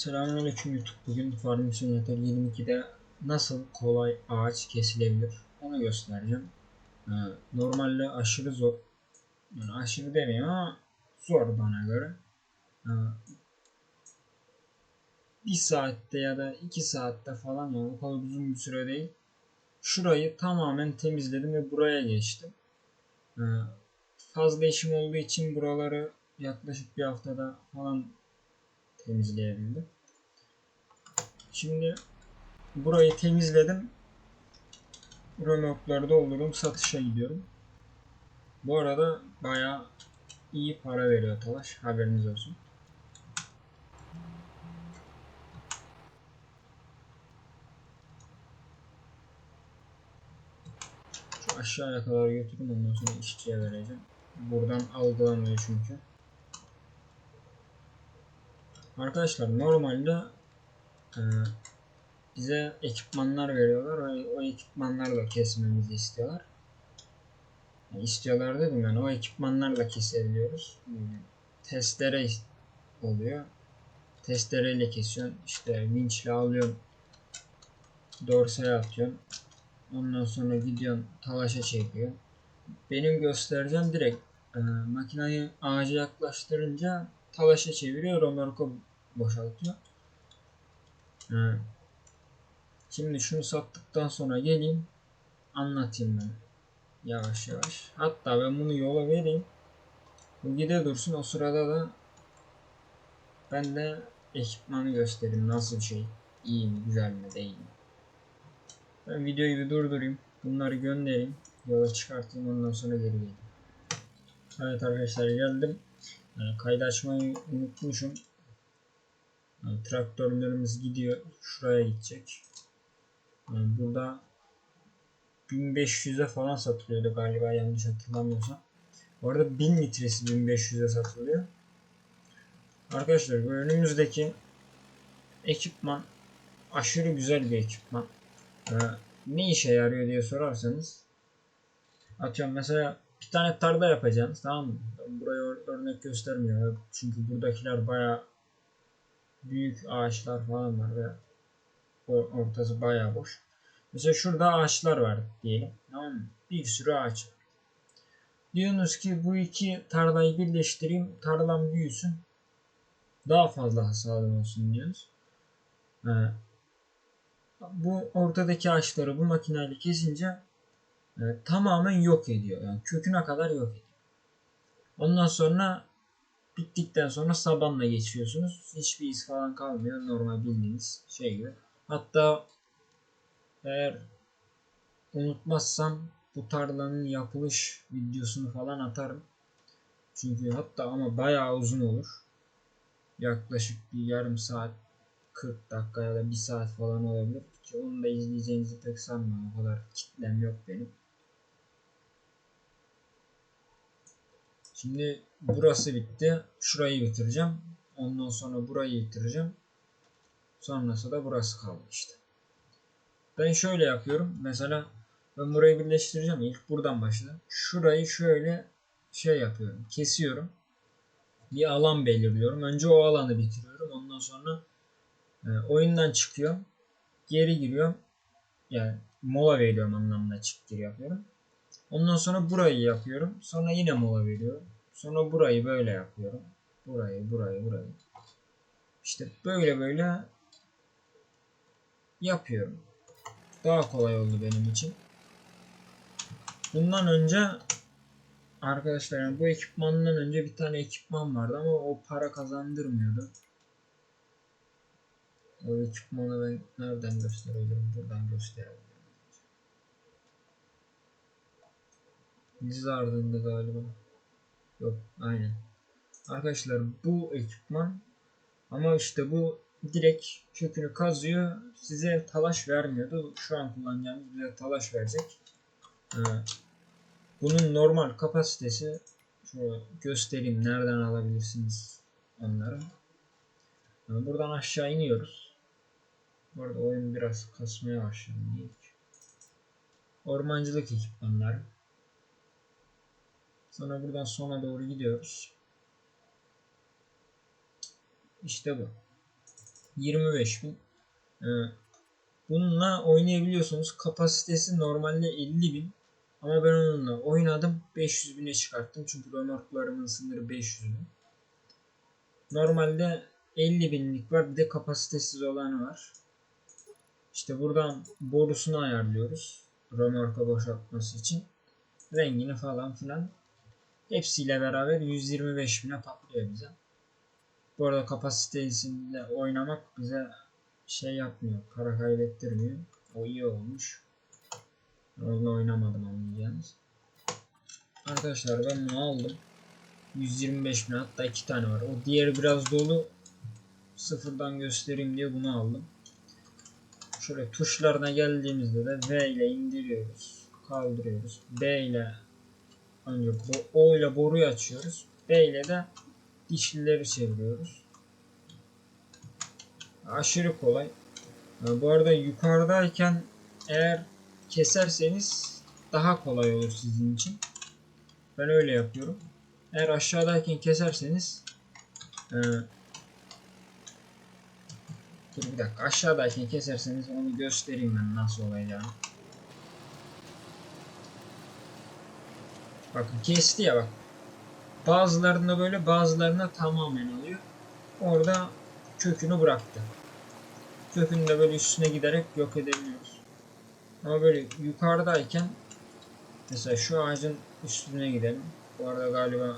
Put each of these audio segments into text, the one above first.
Selamünaleyküm YouTube. Bugün Farming Simulator 22'de nasıl kolay ağaç kesilebilir onu göstereceğim. Ee, normalde aşırı zor. Yani aşırı demeyeyim ama zor bana göre. Ee, bir saatte ya da iki saatte falan yani o kadar uzun bir süre değil. Şurayı tamamen temizledim ve buraya geçtim. Ee, fazla işim olduğu için buraları yaklaşık bir haftada falan temizleyebildim. Şimdi burayı temizledim. Römorkları doldurdum. Satışa gidiyorum. Bu arada bayağı iyi para veriyor Talaş. Haberiniz olsun. Şu aşağıya kadar götürün ondan sonra işçiye vereceğim. Buradan algılamıyor çünkü. Arkadaşlar normalde e, bize ekipmanlar veriyorlar. O, o ekipmanlarla kesmemizi istiyorlar. Yani istiyorlar dedim yani o ekipmanlarla kesebiliyoruz. Hmm, Testere is- oluyor. Testereyle kesiyorsun. İşte vinçle alıyorsun. Dorsaya atıyorsun. Ondan sonra gidiyorsun talaşa çekiyorsun. Benim göstereceğim direkt e, makinayı ağaca yaklaştırınca talaşa çeviriyor. Römorku boşaltıyor. Ee, Şimdi şunu sattıktan sonra geleyim anlatayım ben. Yavaş yavaş. Hatta ben bunu yola vereyim. Bu gide dursun o sırada da ben de ekipmanı göstereyim nasıl şey. İyi mi güzel mi değil mi. Ben videoyu bir durdurayım. Bunları göndereyim. Yola çıkartayım ondan sonra geri geleyim. Evet arkadaşlar geldim. Yani kaydı açmayı unutmuşum. Traktörlerimiz gidiyor. Şuraya gidecek. Burada 1500'e falan satılıyordu galiba yanlış hatırlamıyorsam. Bu arada 1000 litresi 1500'e satılıyor. Arkadaşlar bu önümüzdeki ekipman aşırı güzel bir ekipman. Ee, ne işe yarıyor diye sorarsanız atıyorum mesela bir tane tarla yapacaksınız tamam mı? Ben buraya ör- örnek göstermiyorum çünkü buradakiler baya büyük ağaçlar falan var ve ortası baya boş. Mesela şurada ağaçlar var diyelim. Tamam mı? Bir sürü ağaç. Diyorsunuz ki bu iki tarlayı birleştireyim, tarlam büyüsün. Daha fazla hasadım olsun diyoruz. Bu ortadaki ağaçları bu makineyle kesince e, tamamen yok ediyor. Yani köküne kadar yok ediyor. Ondan sonra bittikten sonra sabanla geçiyorsunuz. Hiçbir iz falan kalmıyor. Normal bildiğiniz şey gibi. Hatta eğer unutmazsam bu tarlanın yapılış videosunu falan atarım. Çünkü hatta ama bayağı uzun olur. Yaklaşık bir yarım saat 40 dakika ya da bir saat falan olabilir. Ki onu da izleyeceğinizi pek sanmıyorum. O kadar kitlem yok benim. Şimdi burası bitti. Şurayı bitireceğim. Ondan sonra burayı bitireceğim. Sonrası da burası kaldı işte. Ben şöyle yapıyorum. Mesela ben burayı birleştireceğim. İlk buradan başlayalım. Şurayı şöyle şey yapıyorum. Kesiyorum. Bir alan belirliyorum. Önce o alanı bitiriyorum. Ondan sonra e, oyundan çıkıyorum. Geri giriyorum. Yani mola veriyorum anlamında çık yapıyorum. Ondan sonra burayı yapıyorum. Sonra yine mola veriyorum. Sonra burayı böyle yapıyorum. Burayı, burayı, burayı. İşte böyle böyle yapıyorum. Daha kolay oldu benim için. Bundan önce arkadaşlar yani bu ekipmandan önce bir tane ekipman vardı ama o para kazandırmıyordu. O ekipmanı ben nereden gösterebilirim? Buradan gösterebilirim. Diz ardında galiba. Yok aynen. Arkadaşlar bu ekipman ama işte bu direkt kökünü kazıyor. Size talaş vermiyordu. Şu an kullanacağımız bize talaş verecek. Ee, bunun normal kapasitesi şöyle göstereyim nereden alabilirsiniz onları. Ee, buradan aşağı iniyoruz. Bu arada oyun biraz kasmaya başladı. Ormancılık ekipmanları. Sonra buradan sona doğru gidiyoruz. İşte bu. 25 bin. Ee, bununla oynayabiliyorsunuz. Kapasitesi normalde 50 bin. Ama ben onunla oynadım. 500 bine çıkarttım. Çünkü römorklarımın sınırı 500 bin. Normalde 50 binlik var. Bir de kapasitesiz olanı var. İşte buradan borusunu ayarlıyoruz. Römorka boşaltması için. Rengini falan filan. Hepsiyle beraber 125 bine patlıyor bize. Bu arada kapasitesiyle oynamak bize şey yapmıyor. Para kaybettirmiyor. O iyi olmuş. Onunla oynamadım anlayacağınız. Arkadaşlar ben bunu aldım. 125 bin hatta iki tane var. O diğeri biraz dolu. Sıfırdan göstereyim diye bunu aldım. Şöyle tuşlarına geldiğimizde de V ile indiriyoruz. Kaldırıyoruz. B ile önce O ile boruyu açıyoruz. B ile de dişlileri çeviriyoruz. Aşırı kolay. Bu arada yukarıdayken eğer keserseniz daha kolay olur sizin için. Ben öyle yapıyorum. Eğer aşağıdayken keserseniz e, dur bir dakika aşağıdayken keserseniz onu göstereyim ben nasıl olacağını. Bakın kesti ya bak. Bazılarında böyle bazılarına tamamen alıyor. Orada kökünü bıraktı. Kökünü de böyle üstüne giderek yok edebiliyoruz. Ama böyle yukarıdayken mesela şu ağacın üstüne gidelim. Bu arada galiba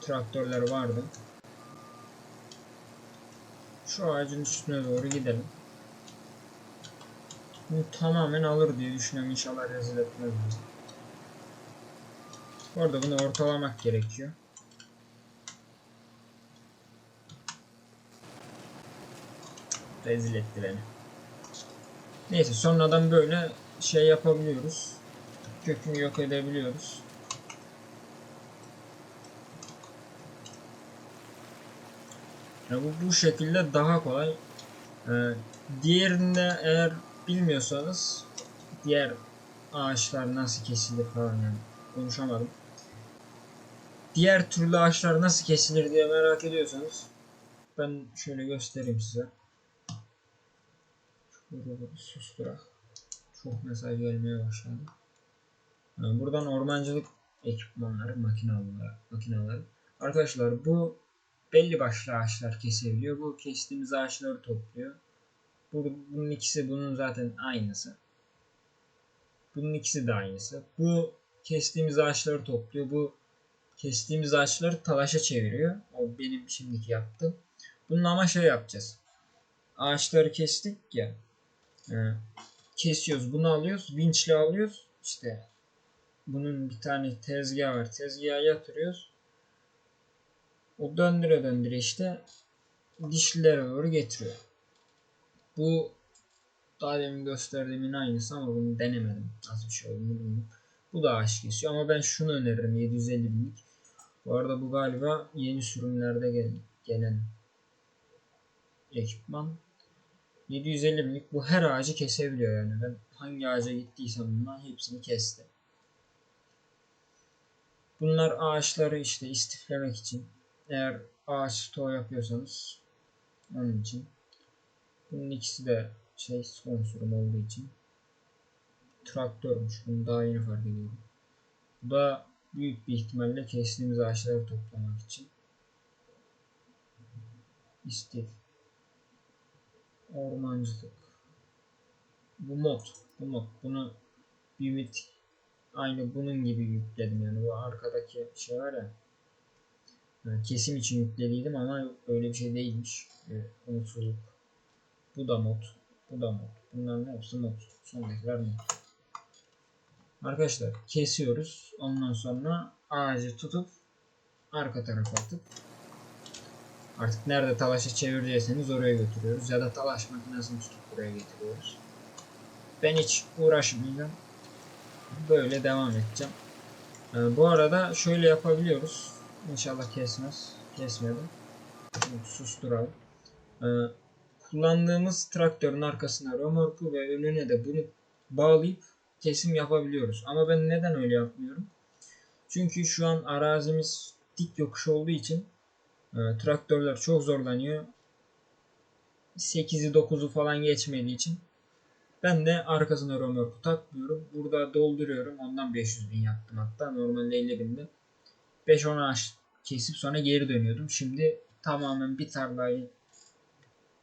traktörler vardı. Şu ağacın üstüne doğru gidelim. Bunu tamamen alır diye düşünüyorum. İnşallah rezil etmez bizi. Bu bunu ortalamak gerekiyor. Rezil etti beni. Neyse sonradan böyle şey yapabiliyoruz. Kökünü yok edebiliyoruz. Yani bu, bu şekilde daha kolay. Ee, diğerinde eğer bilmiyorsanız diğer ağaçlar nasıl kesilir falan yani konuşamadım. Diğer türlü ağaçlar nasıl kesilir diye merak ediyorsanız ben şöyle göstereyim size. Şurada susturak. Çok mesaj gelmeye başladı. Yani buradan ormancılık ekipmanları, makinaları, makinaları. Arkadaşlar bu belli başlı ağaçlar kesebiliyor. Bu kestiğimiz ağaçları topluyor. Bu, bunun ikisi bunun zaten aynısı. Bunun ikisi de aynısı. Bu kestiğimiz ağaçları topluyor. Bu kestiğimiz ağaçları talaşa çeviriyor. O benim şimdiki yaptığım. Bunun ama şey yapacağız. Ağaçları kestik ya. Kesiyoruz. Bunu alıyoruz. Vinçle alıyoruz. İşte bunun bir tane tezgah var. Tezgaha yatırıyoruz. O döndüre döndüre işte dişlilere doğru getiriyor. Bu daha demin gösterdiğimin aynısı ama bunu denemedim. Nasıl bir şey olduğunu bilmiyorum. Bu da ağaç kesiyor ama ben şunu öneririm 750 binlik. Bu arada bu galiba yeni sürümlerde gel gelen ekipman. 750 binlik bu her ağacı kesebiliyor yani. Ben hangi ağaca gittiysem bundan hepsini kesti. Bunlar ağaçları işte istiflemek için. Eğer ağaç stoğu yapıyorsanız onun için. Bunun ikisi de şey sponsorum olduğu için. Traktörmüş. Bunu daha yeni fark ediyorum. Bu da büyük bir ihtimalle kestiğimiz ağaçları toplamak için. İstif. Ormancılık. Bu mod. Bu mod. Bunu bir ümit aynı bunun gibi yükledim yani. Bu arkadaki şey var ya. Kesim için yüklediydim ama öyle bir şey değilmiş. Ee, umutsuzluk. Bu da mod. Bu da mod. Bunların hepsi mod. Sondakiler mod. Arkadaşlar kesiyoruz. Ondan sonra ağacı tutup arka tarafa atıp artık nerede talaşa çevirecekseniz oraya götürüyoruz. Ya da talaş makinesini tutup buraya getiriyoruz. Ben hiç uğraşmayacağım. Böyle devam edeceğim. Ee, bu arada şöyle yapabiliyoruz. İnşallah kesmez. Kesmedi. Susturalım. Ee, kullandığımız traktörün arkasına römorku ve önüne de bunu bağlayıp kesim yapabiliyoruz. Ama ben neden öyle yapmıyorum? Çünkü şu an arazimiz dik yokuş olduğu için e, traktörler çok zorlanıyor. 8'i 9'u falan geçmediği için ben de arkasına römorku takmıyorum. Burada dolduruyorum. Ondan 500 bin yaptım hatta. Normalde 50 bindi. 5-10 ağaç kesip sonra geri dönüyordum. Şimdi tamamen bir tarlayı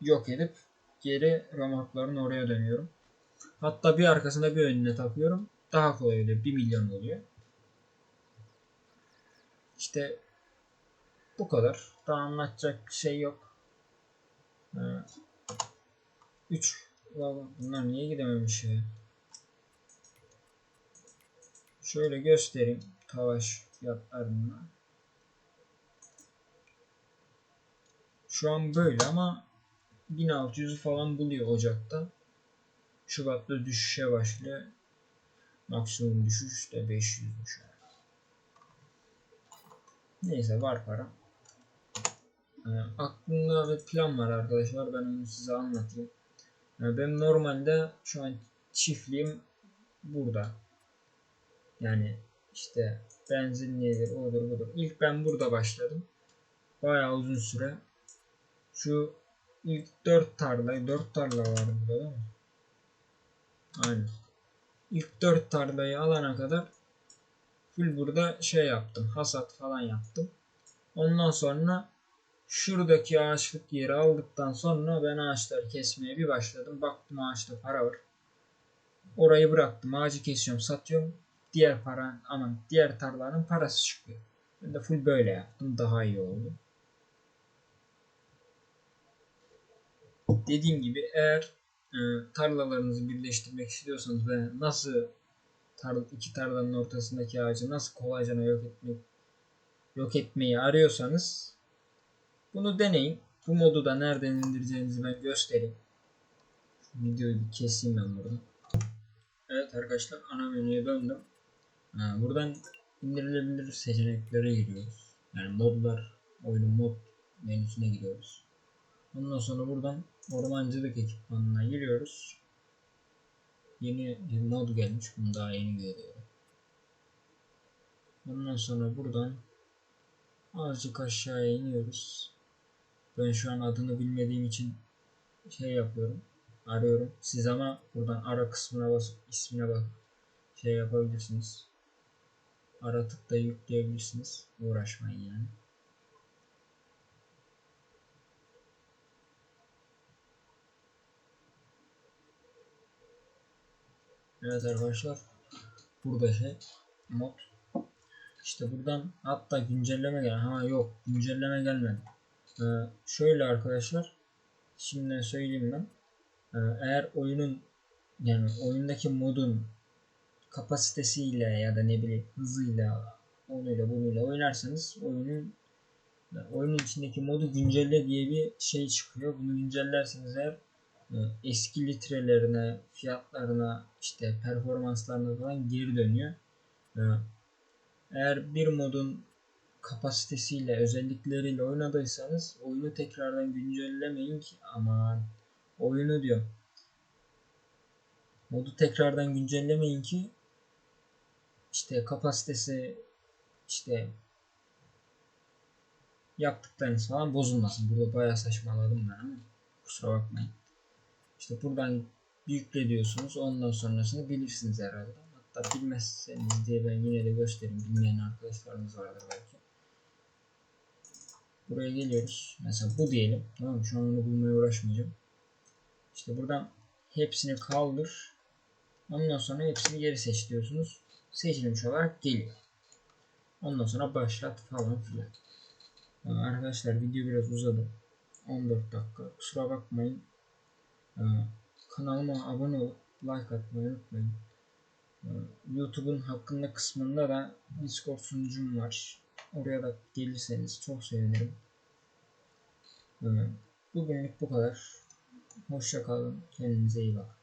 yok edip geri römorkların oraya dönüyorum. Hatta bir arkasına bir önüne takıyorum. Daha kolay oluyor. 1 milyon oluyor. İşte bu kadar. Daha anlatacak şey yok. 3 Bunlar niye gidememiş ya? Şöyle göstereyim talaş fiyatlarını. Şu an böyle ama 1600 falan buluyor Ocak'ta. Şubat'ta düşüşe başlıyor. Maksimum düşüş de 500'müş. Yani. Neyse var para. Ee, aklımda bir plan var arkadaşlar. Ben onu size anlatayım. Yani ben normalde şu an çiftliğim burada. Yani işte benzinlidir, odur budur. İlk ben burada başladım. Bayağı uzun süre. Şu ilk 4 tarla, 4 tarla var burada değil mi? Aynen. İlk 4 tarlayı alana kadar full burada şey yaptım. Hasat falan yaptım. Ondan sonra şuradaki ağaçlık yeri aldıktan sonra ben ağaçları kesmeye bir başladım. Baktım ağaçta para var. Orayı bıraktım. Ağacı kesiyorum, satıyorum. Diğer para aman diğer tarlanın parası çıkıyor. Ben de full böyle yaptım. Daha iyi oldu. Dediğim gibi eğer e, tarlalarınızı birleştirmek istiyorsanız ve nasıl tar iki tarlanın ortasındaki ağacı nasıl kolayca yok etmek yok etmeyi arıyorsanız bunu deneyin. Bu modu da nereden indireceğinizi ben göstereyim. Videoyu bir keseyim ben burada. Evet arkadaşlar ana menüye döndüm. Buradan indirilebilir seçeneklere giriyoruz. Yani modlar, oyunun mod menüsüne giriyoruz. Ondan sonra buradan ormancılık ekipmanına giriyoruz. Yeni bir mod gelmiş. Bunu daha yeni görüyorum. Ondan sonra buradan azıcık aşağıya iniyoruz. Ben şu an adını bilmediğim için şey yapıyorum. Arıyorum. Siz ama buradan ara kısmına basıp ismine bak şey yapabilirsiniz. Aratıp da yükleyebilirsiniz. Uğraşmayın yani. Evet arkadaşlar. Burada şey mod. İşte buradan hatta güncelleme gel. Ha yok güncelleme gelmedi. Ee, şöyle arkadaşlar. Şimdi söyleyeyim ben. Ee, eğer oyunun yani oyundaki modun kapasitesiyle ya da ne bileyim hızıyla onuyla bunuyla oynarsanız oyunun oyunun içindeki modu güncelle diye bir şey çıkıyor. Bunu güncellerseniz eğer eski litrelerine, fiyatlarına, işte performanslarına falan geri dönüyor. Eğer bir modun kapasitesiyle, özellikleriyle oynadıysanız oyunu tekrardan güncellemeyin ki aman oyunu diyor. Modu tekrardan güncellemeyin ki işte kapasitesi işte yaptıklarınız falan bozulmasın. Burada bayağı saçmaladım ben ama kusura bakmayın. İşte buradan yükle diyorsunuz. Ondan sonrasını bilirsiniz herhalde. Hatta bilmezseniz diye ben yine de göstereyim. Bilmeyen arkadaşlarımız vardır belki. Buraya geliyoruz. Mesela bu diyelim. Tamam mı? Şu an onu bulmaya uğraşmayacağım. İşte buradan hepsini kaldır. Ondan sonra hepsini geri seç diyorsunuz. Seçilmiş olarak geliyor. Ondan sonra başlat falan filan. Arkadaşlar video biraz uzadı. 14 dakika. Kusura bakmayın. Kanalıma abone olup like atmayı unutmayın. YouTube'un hakkında kısmında da Discord sunucum var. Oraya da gelirseniz çok sevinirim. Bugünlük bu kadar. Hoşça kalın. Kendinize iyi bakın.